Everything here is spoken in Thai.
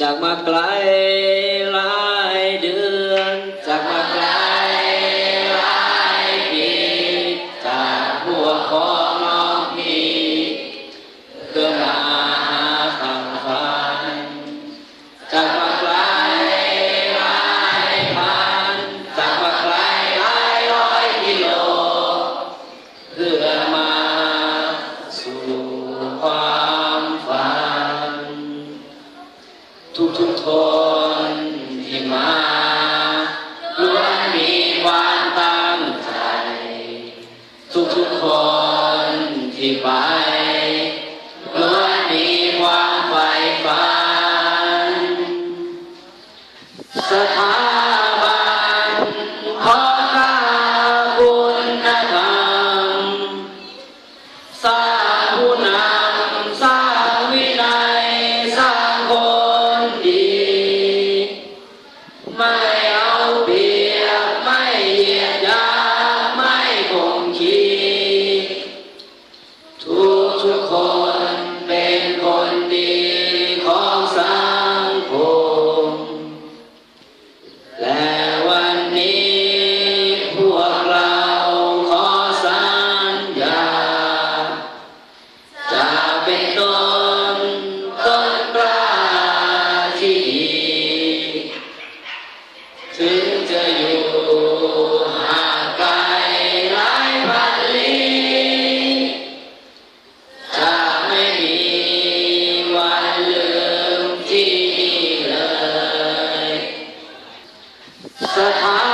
จากมาไกลหลายเดือน จากมาไกลหลายปีจากพวกขอ ชนที่มาล้วนมีความตั้งใจ ทุกทุกคนที่ไปล้วนมีความใฝ่ฝันสถาน สถาน